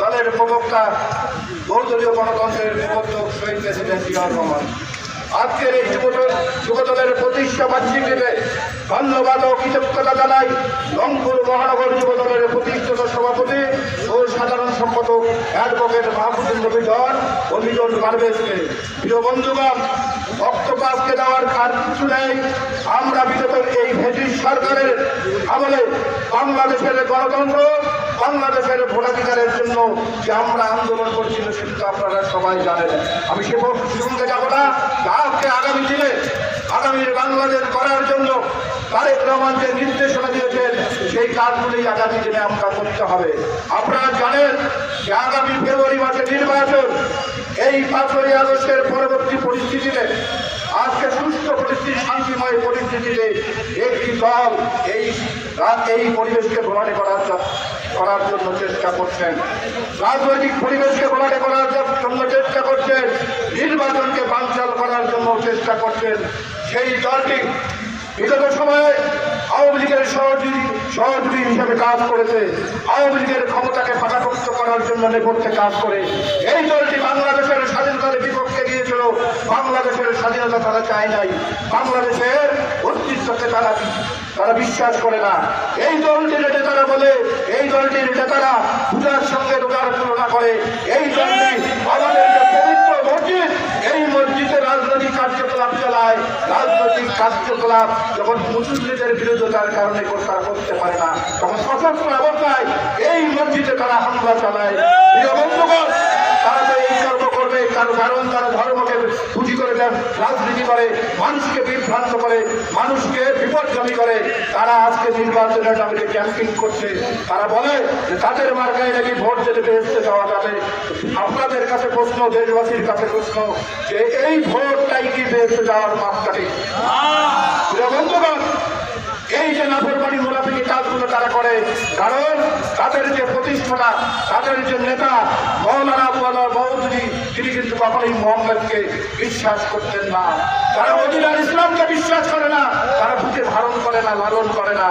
দলের প্রবক্তা বহুদলীয় গণতন্ত্রের প্রবর্তক শহীদ প্রেসিডেন্ট জিয়াউর রহমান আজকের এই যুবদল যুবদলের প্রতিষ্ঠা বার্ষিকীতে ধন্যবাদ ও কৃতজ্ঞতা জানাই রংপুর মহানগর যুবদলের প্রতিষ্ঠিত সভাপতি ও সাধারণ সম্পাদক অ্যাডভোকেট মাহফুজুল নবী ধর ও মিলন পারভেজকে প্রিয় বন্ধুগণ রক্তপাতকে দেওয়ার খার কিছু নেই আমরা বিগত সরকারের আমলে বাংলাদেশের গণতন্ত্র, বাংলাদেশের ভোটাধিকারের জন্য যে আমরা আন্দোলন করছিল সেটা আপনারা সবাই জানেন। আমি সে প্রসঙ্গে যাব না। যাকে আগামী দিনে আগামী বাংলাদেশ করার জন্য তারেক রহমান যে নির্দেশনা দিয়েছেন, সেই কাজগুলি আগামী দিনে আমরা করতে হবে। আপনারা জানেন যে আগামী ফেব্রুয়ারি মাসে নির্বাচন, এই পাঁচই আগস্টের পরবর্তী পরিস্থিতিতে আজকে পরিস্থিতি পরিস্থিতিতে একটি দল এই এই পরিবেশকে ভোলাটে করার করার জন্য চেষ্টা করছেন। রাজনৈতিক পরিবেশকে ভোলাটে করার জন্য চেষ্টা করছেন। নির্বাচনকে বানচাল করার জন্য চেষ্টা করছেন। সেই দলটি বিগত সময়ে আওয়ামী লীগের সহযোগী সহযোগী হিসেবে কাজ করেছে। আওয়ামী লীগের ক্ষমতাকে পাকাপোক্ত করার জন্য নেপথ্যে কাজ করে। এই দলটি বাংলাদেশের স্বাধীনতার বিপক্ষে বাংলাদেশের স্বাধীনতা তারা চায় নাই। বাংলাদেশের অস্তিত্বকে তারা তারা বিশ্বাস করে না। এই দলটির নেতারা বলে, এই দলটির নেতারা পূজার সঙ্গে রোজার তুলনা করে। এই দলটি আমাদের এই মসজিদে রাজনৈতিক কার্যকলাপ চালায়। রাজনৈতিক কার্যকলাপ যখন মুসলিমদের বিরোধিতার কারণে তারা করতে পারে না, তখন সশস্ত্র অবস্থায় এই মসজিদে তারা হামলা চালায়। তারা তো এই কর্ম করবে তার কারণ তারা ধর্মকে পুঁজি করে রাজনীতি করে, মানুষকে বিভ্রান্ত করে, মানুষকে বিপদগামী করে। তারা আজকে নির্বাচনের নামে ক্যাম্পিং করছে। তারা বলে যে তাদের মার্কায় নাকি ভোট দিতে বেসতে যাওয়া যাবে। আপনাদের কাছে প্রশ্ন, দেশবাসীর কাছে প্রশ্ন যে এই ভোটটাই কি বেসতে যাওয়ার মাপকাঠি? এই যে নাফরমানি মোনাফিকি কাজগুলো তারা করে, কারণ তাদের যে প্রতিষ্ঠাতা, তাদের যে নেতা, মৌলানা আবু কখনোই মোহাম্মদকে বিশ্বাস করতেন না। তারা মদিনার ইসলামকে বিশ্বাস করে না। তারা বুকে ধারণ করে না, লালন করে না।